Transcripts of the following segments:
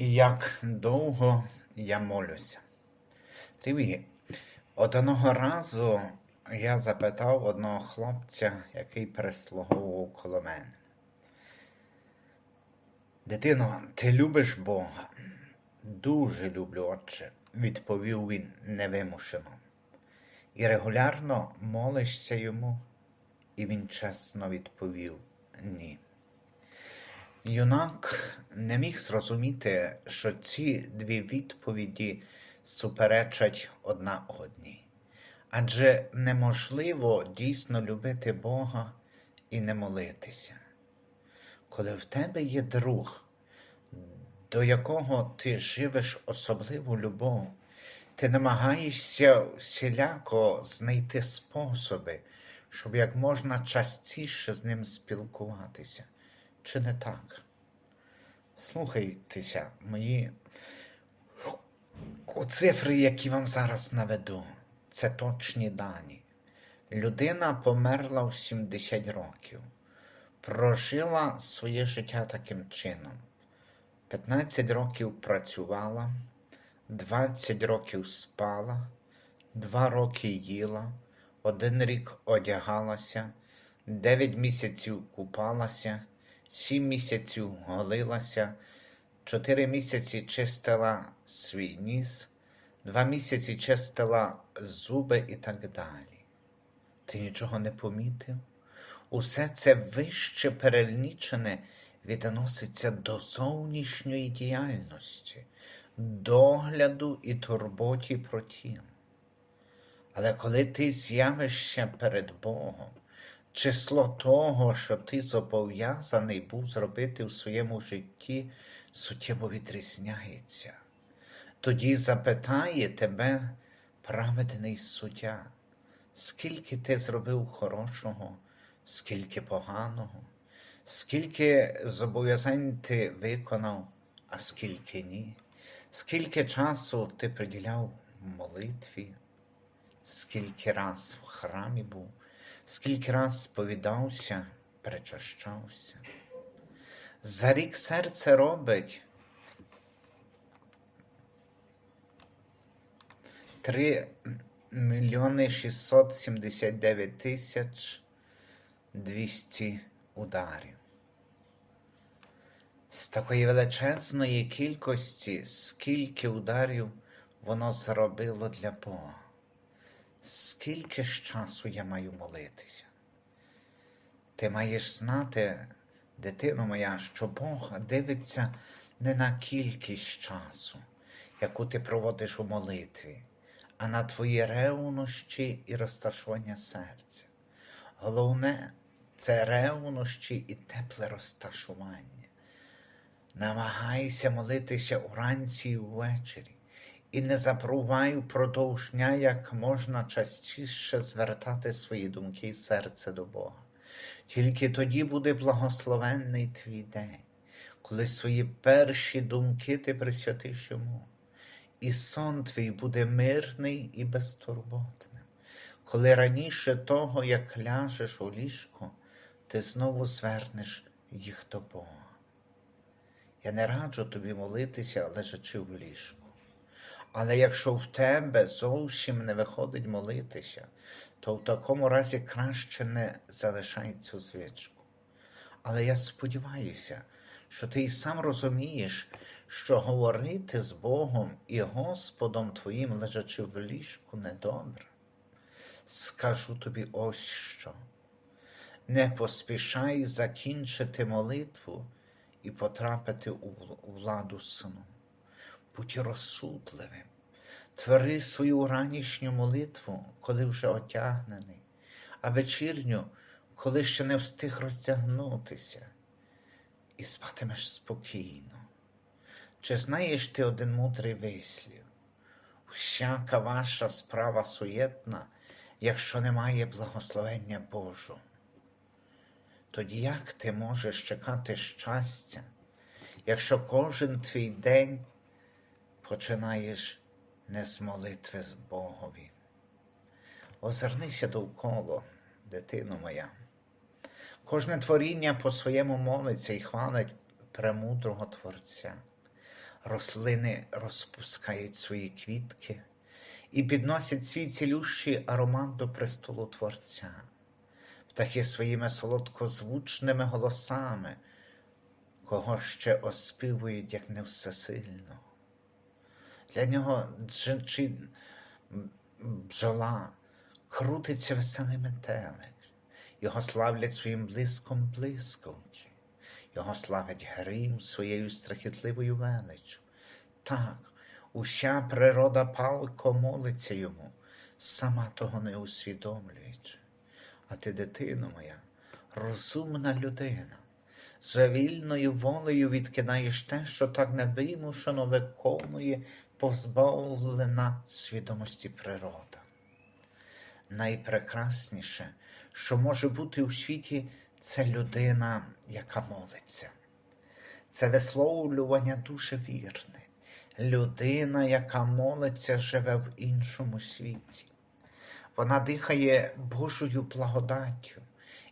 Як довго я молюся? Привіт. Одного разу я запитав одного хлопця, який прислуговував коло мене. Дитино, ти любиш Бога? Дуже люблю, отче, відповів він невимушено. І регулярно молишся йому, і він чесно відповів ні. Юнак не міг зрозуміти, що ці дві відповіді суперечать одна одній. Адже неможливо дійсно любити Бога і не молитися. Коли в тебе є друг, до якого ти живеш особливу любов, ти намагаєшся всіляко знайти способи, щоб як можна частіше з ним спілкуватися. Чи не так? Слухайтеся, мої цифри, які вам зараз наведу, це точні дані. Людина померла в 70 років, прожила своє життя таким чином. 15 років працювала, 20 років спала, 2 роки їла, один рік одягалася, 9 місяців купалася, 7 місяців голилася, 4 місяці чистила свій ніс, 2 місяці чистила зуби і так далі. Ти нічого не помітив? Усе це вище перелічене відноситься до зовнішньої діяльності, догляду і турботі про тіло. Але коли ти з'явишся перед Богом, число того, що ти зобов'язаний був зробити в своєму житті, суттєво відрізняється. Тоді запитає тебе праведний суддя, скільки ти зробив хорошого, скільки поганого, скільки зобов'язань ти виконав, а скільки ні, скільки часу ти приділяв молитві, скільки раз в храмі був, скільки раз сповідався, причащався. За рік серце робить 3 мільйони 679 тисяч 200 ударів. З такої величезної кількості, скільки ударів воно зробило для Бога. Скільки ж часу я маю молитися? Ти маєш знати, дитино моя, що Бог дивиться не на кількість часу, яку ти проводиш у молитві, а на твої ревнощі і розташування серця. Головне це ревнощі і тепле розташування. Намагайся молитися уранці і ввечері, і не забувай впродовж дня як можна частіше звертати свої думки і серце до Бога. Тільки тоді буде благословенний твій день, коли свої перші думки ти присвятиш йому, і сон твій буде мирний і безтурботним. Коли раніше того, як ляжеш у ліжко, ти знову звернеш їх до Бога. Я не раджу тобі молитися, лежачи в ліжку. Але якщо в тебе зовсім не виходить молитися, то в такому разі краще не залишай цю звичку. Але я сподіваюся, що ти і сам розумієш, що говорити з Богом і Господом твоїм, лежачи в ліжку, недобре. Скажу тобі ось що. Не поспішай закінчити молитву і потрапити у владу сну. Будь розсудливим, твори свою ранішню молитву, коли вже одягнений, а вечірню, коли ще не встиг роздягнутися, і спатимеш спокійно. Чи знаєш ти один мудрий вислів? Всяка ваша справа суєтна, якщо немає благословення Божого. Тоді як ти можеш чекати щастя, якщо кожен твій день починаєш не з молитви з Богові? Озирнися довкола, дитино моя. Кожне творіння по своєму молиться і хвалить премудрого Творця. рослини розпускають свої квітки і підносять свій цілющий аромат до престолу Творця. Птахи своїми солодкозвучними голосами, кого ще оспівують, як не всесильного. Для нього джи- бджола крутиться веселий метелик, його славлять своїм блиском блискавки, його славить грим своєю страхітливою величчю. Так, уся природа палко молиться йому, сама того не усвідомлюючи. А ти, дитино моя, розумна людина, за вільною волею відкидаєш те, що так невимушено виконує позбавлена свідомості природа. Найпрекрасніше, що може бути у світі, це людина, яка молиться. Це висловлювання дуже вірне. Людина, яка молиться, живе в іншому світі. Вона дихає Божою благодаттю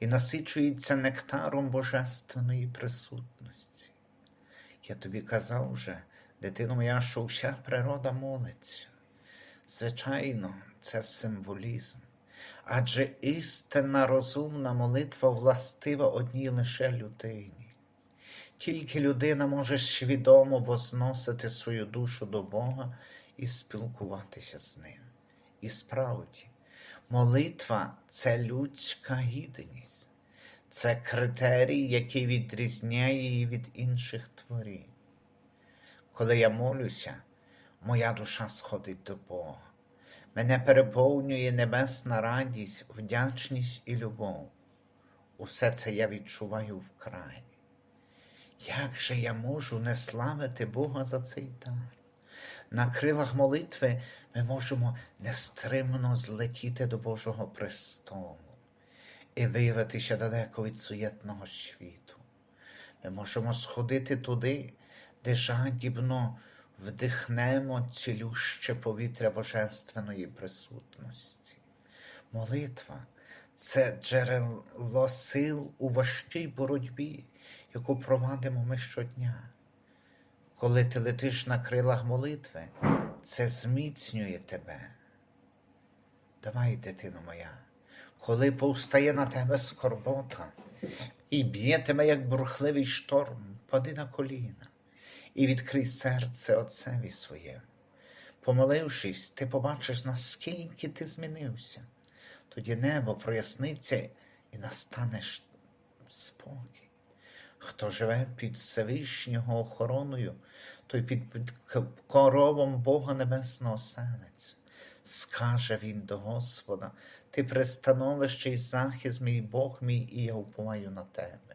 і насичується нектаром божественної присутності. Я тобі казав вже, дитино моя, що вся природа молиться. Звичайно, це символізм. Адже істинна розумна молитва властива одній лише людині. Тільки людина може свідомо возносити свою душу до Бога і спілкуватися з ним. І справді, молитва це людська гідність, це критерій, який відрізняє її від інших творінь. Коли я молюся, моя душа сходить до Бога. Мене переповнює небесна радість, вдячність і любов. Усе це я відчуваю вкрай. Як же я можу не славити Бога за цей дар? На крилах молитви ми можемо нестримно злетіти до Божого престолу і виявитися далеко від суєтного світу. Ми можемо сходити туди, де жадібно вдихнемо цілюще повітря божественної присутності. Молитва це джерело сил у важкій боротьбі, яку провадимо ми щодня. Коли ти летиш на крилах молитви, це зміцнює тебе. Давай, дитино моя, коли повстає на тебе скорбота і б'є тебе, як бурхливий шторм, пади на коліна і відкрий серце Отцеві своєму. Помолившись, ти побачиш, наскільки ти змінився. Тоді небо проясниться і настане ш- спокій. Хто живе під Всевишнього охороною, той під, коровом Бога Небесного селеться. Скаже він до Господа, ти пристановище й захист мій Бог мій, і я уповаю на тебе.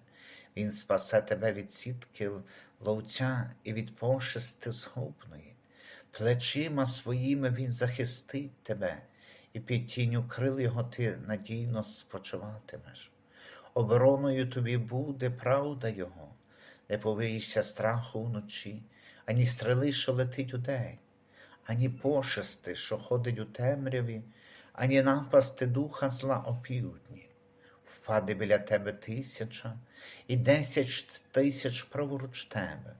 Він спасе тебе від сітки ловця і від пошести згубної. Плечима своїми він захистить тебе, і під тінню крил його ти надійно спочиватимеш. Обороною тобі буде правда Його, не побоїшся страху вночі, ані стрели, що летить удень, ані пошести, що ходить у темряві, ані напасти духа зла опівдні. Впаде біля тебе тисяча і десять тисяч праворуч тебе,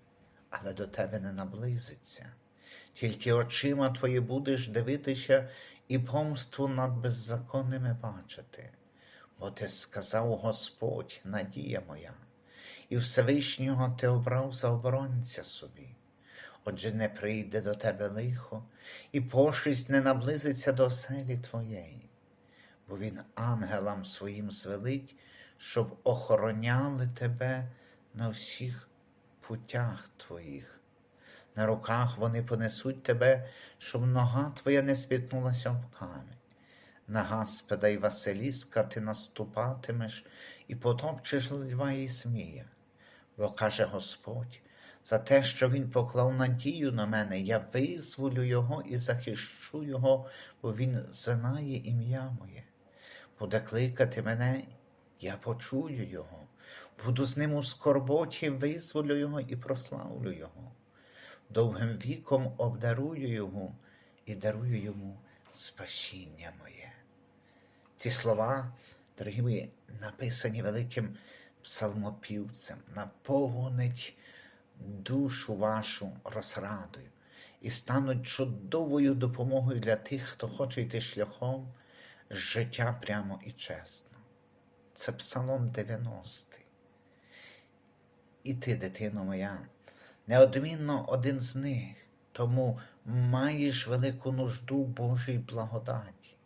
але до тебе не наблизиться. Тільки очима твої будеш дивитися і помству над беззаконними бачити. Бо ти сказав Господь, надія моя, і Всевишнього ти обрав за оборонця собі. Отже, не прийде до тебе лихо, і пошесть не наблизиться до оселі твоєї, бо він ангелам своїм звелить, щоб охороняли тебе на всіх путях твоїх. На руках вони понесуть тебе, щоб нога твоя не спітнулася в камінь. На Гаспеда й Василіска ти наступатимеш і потопчеш льва і змія. Бо каже Господь, за те, що він поклав надію на мене, я визволю його і захищу його, бо він знає ім'я моє. Буде кликати мене, я почую його, буду з ним у скорботі, визволю його і прославлю його. Довгим віком обдарую його і дарую йому спасіння моє. Ці слова, дорогі мої, написані великим псалмопівцем, наповнить душу вашу розрадою і стануть чудовою допомогою для тих, хто хоче йти шляхом життя прямо і чесно. Це Псалом 90. І ти, дитино моя, неодмінно один з них, тому маєш велику нужду Божій благодаті.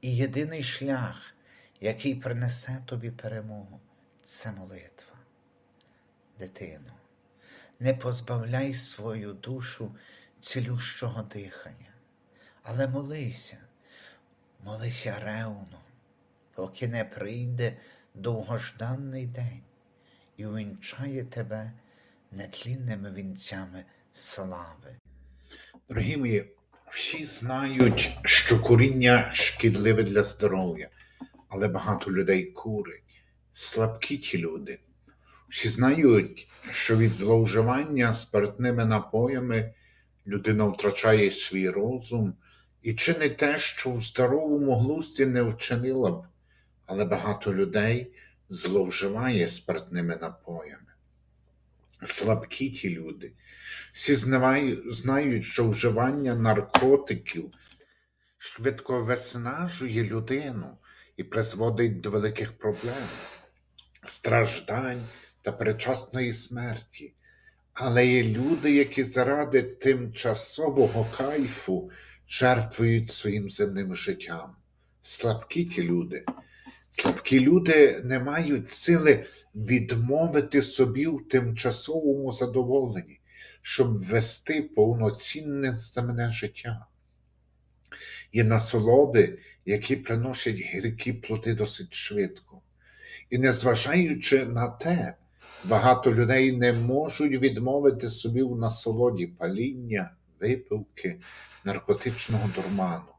І єдиний шлях, який принесе тобі перемогу, це молитва. Дитино, не позбавляй свою душу цілющого дихання, але молися, молися ревно, поки не прийде довгожданий день і увінчає тебе нетлінними вінцями слави. Дорогі мої, всі знають, що куріння шкідливе для здоров'я, але багато людей курить. Слабкі ті люди. Всі знають, що від зловживання спиртними напоями людина втрачає свій розум і чинить те, що в здоровому глузді не вчинила б, але багато людей зловживає спиртними напоями. Слабкі ті люди. Всі знають, що вживання наркотиків швидко виснажує людину і призводить до великих проблем, страждань та передчасної смерті. Але є люди, які заради тимчасового кайфу жертвують своїм земним життям. Слабкі ті люди. Слабкі люди не мають сили відмовити собі в тимчасовому задоволенні, щоб вести повноцінне земне життя. Є насолоди, які приносять гіркі плоди досить швидко. І незважаючи на те, багато людей не можуть відмовити собі в насолоді паління, випивки, наркотичного дурману.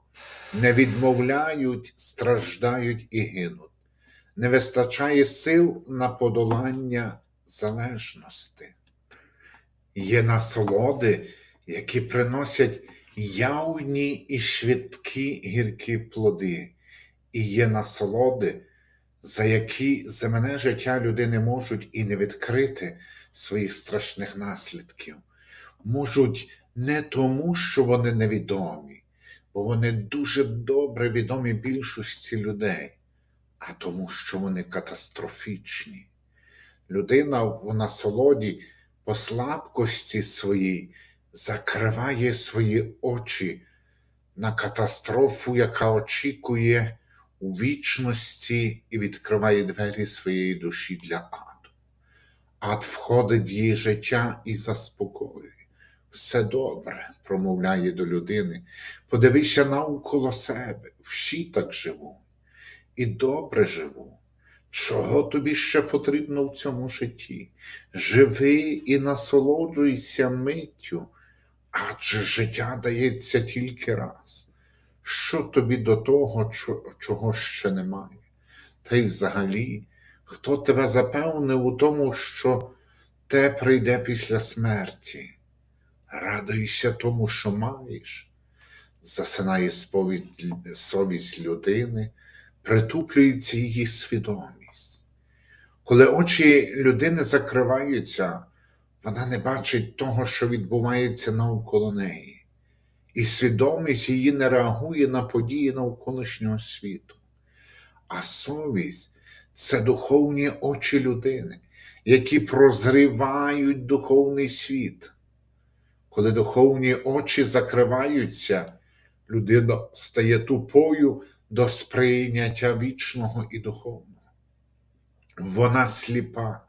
Не відмовляють, страждають і гинуть. Не вистачає сил на подолання залежності. Є насолоди, які приносять явні і швидкі гіркі плоди, і є насолоди, за які земне життя людини можуть і не відкрити своїх страшних наслідків. Можуть не тому, що вони невідомі, бо вони дуже добре відомі більшості людей, а тому, що вони катастрофічні. Людина в насолоді по слабкості своїй закриває свої очі на катастрофу, яка очікує у вічності і відкриває двері своєї душі для аду. Ад входить в її життя і заспокоює. Все добре, промовляє до людини. Подивися навколо себе, всі так живуть. І добре живу. Чого тобі ще потрібно в цьому житті? Живи і насолоджуйся миттю, адже життя дається тільки раз. Що тобі до того, чого ще немає? Та й взагалі, хто тебе запевнив у тому, що те прийде після смерті? Радуйся тому, що маєш. Засинає сповідь, совість людини, притуплюється її свідомість. Коли очі людини закриваються, вона не бачить того, що відбувається навколо неї, і свідомість її не реагує на події навколишнього світу. А совість це духовні очі людини, які прозрівають духовний світ. Коли духовні очі закриваються, людина стає тупою до сприйняття вічного і духовного. Вона сліпа,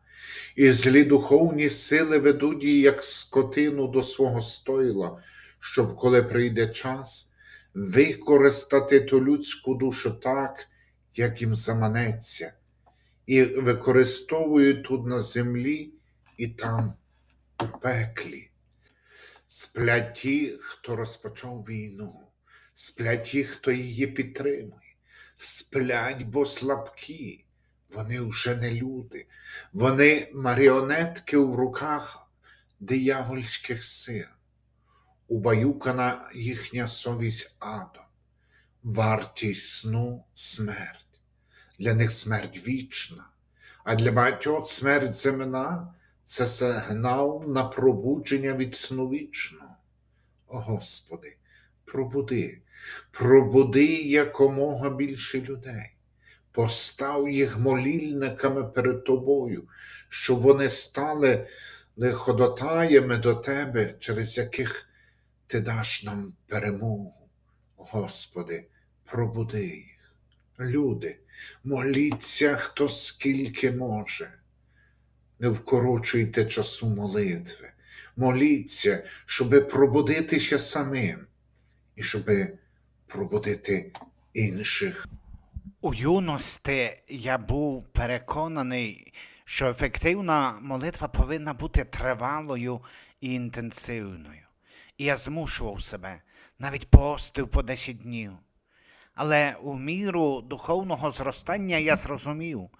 і злі духовні сили ведуть її, як скотину до свого стойла, щоб, коли прийде час, використати ту людську душу так, як їм заманеться, і використовують тут на землі і там, у пеклі. Сплять ті, хто розпочав війну, сплять ті, хто її підтримує, сплять, бо слабкі, вони вже не люди, вони маріонетки в руках диявольських сил, убаюкана їхня совість адом, вартість сну смерть. Для них смерть вічна, а для багатьох смерть земна це сигнал на пробудження від сну. О Господи, пробуди, пробуди якомога більше людей. Постав їх молільниками перед тобою, щоб вони стали ходотаями до Тебе, через яких Ти даш нам перемогу. Господи, пробуди їх. Люди, моліться, хто скільки може. Не вкорочуйте часу молитви. Моліться, щоби пробудитися самим і щоби пробудити інших. У юності я був переконаний, що ефективна молитва повинна бути тривалою і інтенсивною. І я змушував себе, навіть постив по 10 днів. Але у міру духовного зростання я зрозумів,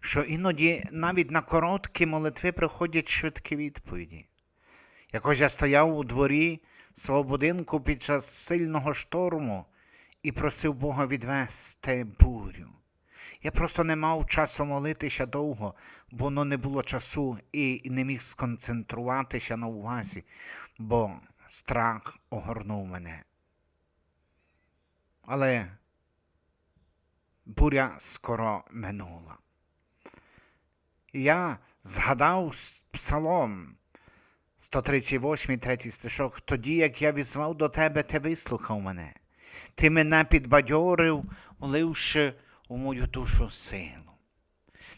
що іноді навіть на короткі молитви приходять швидкі відповіді. Якось я стояв у дворі свого будинку під час сильного шторму і просив Бога відвести бурю. Я просто не мав часу молитися довго, бо ну, не було часу і не міг сконцентруватися на увазі, бо страх огорнув мене. Але буря скоро минула. Я згадав псалом 138, третій стишок. Тоді, як я візвав до тебе, ти вислухав мене. Ти мене підбадьорив, вливши у мою душу силу.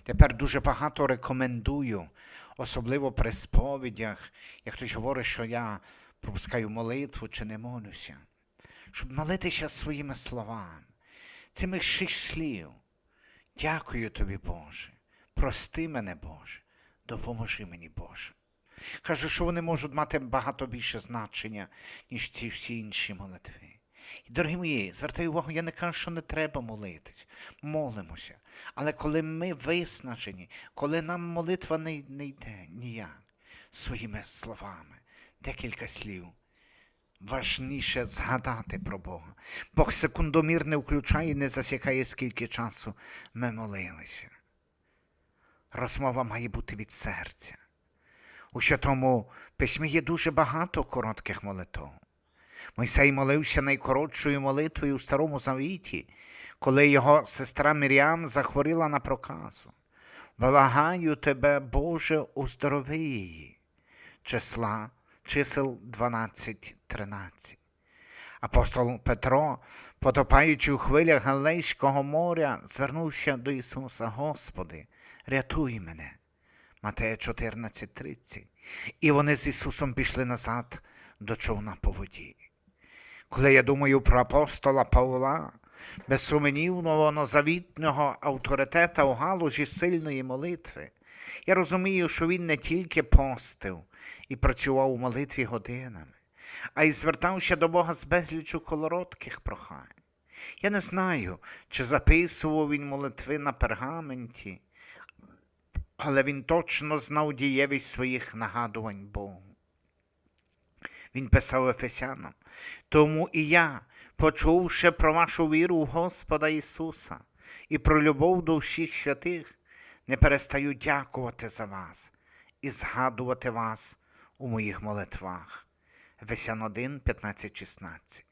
Тепер дуже багато рекомендую, особливо при сповідях, як хтось говорить, що я пропускаю молитву чи не молюся, щоб молитися своїми словами, цими шість слів. Дякую тобі, Боже. Прости мене, Боже, допоможи мені, Боже. Кажу, що вони можуть мати багато більше значення, ніж ці всі інші молитви. І, дорогі мої, звертаю увагу, я не кажу, що не треба молитись, молимося. Але коли ми виснажені, коли нам молитва не, не йде ніяк, своїми словами, декілька слів. Важніше згадати про Бога. Бог секундомір не включає і не засікає, скільки часу ми молилися. Розмова має бути від серця. У Святому письмі є дуже багато коротких молитв. Мойсей молився найкоротшою молитвою у Старому Завіті, коли його сестра Міріам захворіла на проказу. Благаю тебе, Боже, уздорови її. Числа, чисел 12-13. Апостол Петро, потопаючи у хвилях Галилейського моря, звернувся до Ісуса, Господи, рятуй мене. Матея 14:30. І вони з Ісусом пішли назад до човна по воді. Коли я думаю про апостола Павла, безсумнівного новозавітного авторитета у галузі сильної молитви, я розумію, що він не тільки постив і працював у молитві годинами, а й звертався до Бога з безлічу коротких прохань. Я не знаю, чи записував він молитви на пергаменті, але він точно знав дієвість своїх нагадувань Богу. Він писав Ефесянам, тому і я, почувши про вашу віру в Господа Ісуса і про любов до всіх святих, не перестаю дякувати за вас і згадувати вас у моїх молитвах. Ефесян 1, 15, 16.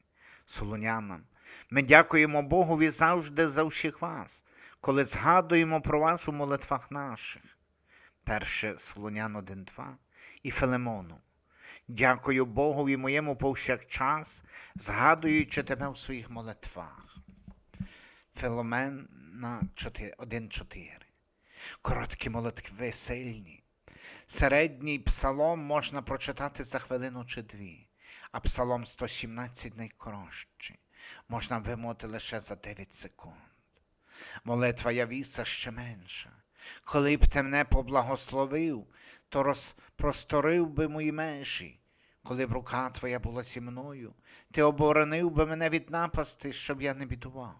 Солунянам. Ми дякуємо Богові завжди за всіх вас, коли згадуємо про вас у молитвах наших. Перше Солонян 1.2 і Филимону. Дякую Богові моєму повсякчас, згадуючи тебе у своїх молитвах. Филомена 1.4. Короткі молитви сильні. Середній псалом можна прочитати за хвилину чи дві, а псалом 117 найкоротший. Можна вимовити лише за 9 секунд. Молитва Явіса ще менша. Коли б ти мене поблагословив, то розпросторив би мої межі. Коли б рука твоя була зі мною, ти оборонив би мене від напасти, щоб я не бідував.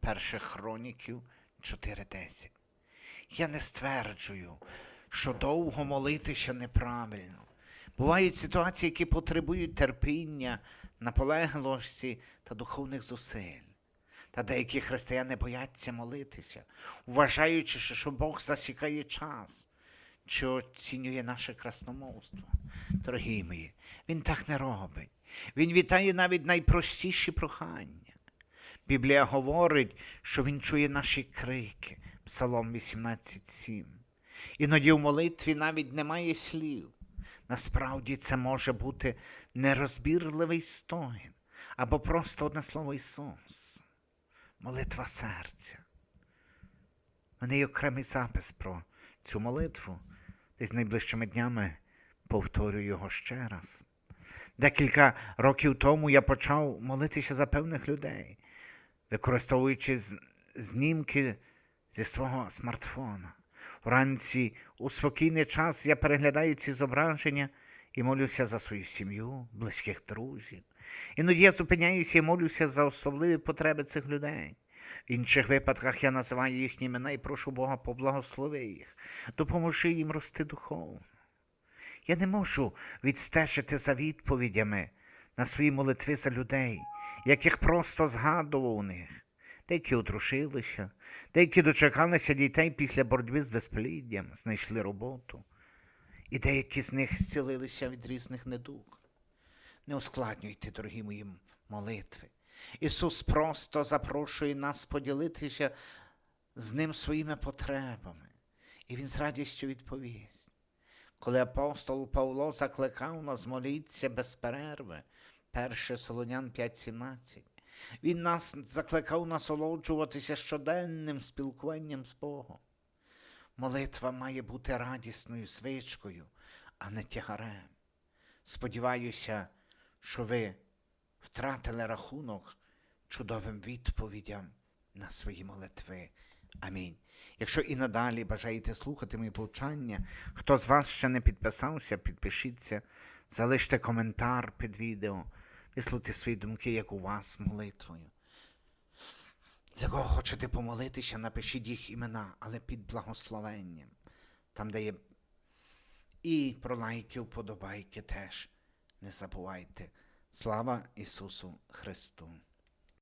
Перших хроніків 4.10. Я не стверджую, що довго молитися неправильно. Бувають ситуації, які потребують терпіння, наполеглості та духовних зусиль. Та деякі християни бояться молитися, вважаючи, що Бог засікає час. чи оцінює наше красномовство. Дорогі мої, він так не робить. Він вітає навіть найпростіші прохання. Біблія говорить, що він чує наші крики. Псалом 18.7. Іноді в молитві навіть немає слів. Насправді це може бути нерозбірливий стогін або просто одне слово Ісус. Молитва серця. У мене є окремий запис про цю молитву. Десь найближчими днями повторю його ще раз. Декілька років тому я почав молитися за певних людей, використовуючи знімки зі свого смартфона. Вранці у спокійний час я переглядаю ці зображення і молюся за свою сім'ю, близьких друзів. Іноді я зупиняюся і молюся за особливі потреби цих людей. В інших випадках я називаю їхні імена і прошу Бога поблагослови їх, допоможи їм рости духовно. Я не можу відстежити за відповідями на свої молитви за людей, яких просто згадував у них. Деякі одрушилися, деякі дочекалися дітей після боротьби з безпліддям, знайшли роботу, і деякі з них зцілилися від різних недуг. Не ускладнюйте, дорогі мої молитви. Ісус просто запрошує нас поділитися з Ним своїми потребами, і Він з радістю відповість. Коли апостол Павло закликав нас молитися без перерви, 1 Солонян 5.17, він нас закликав насолоджуватися щоденним спілкуванням з Богом. Молитва має бути радісною свичкою, а не тягарем. Сподіваюся, що ви втратили рахунок чудовим відповідям на свої молитви. Амінь. Якщо і надалі бажаєте слухати мої повчання, хто з вас ще не підписався, підпишіться, залиште коментар під відео, висловте свої думки, як у вас молитвою. За кого хочете помолитися, напишіть їх імена, але під благословенням. Там, де є і про лайки, вподобайки теж не забувайте. Слава Ісусу Христу!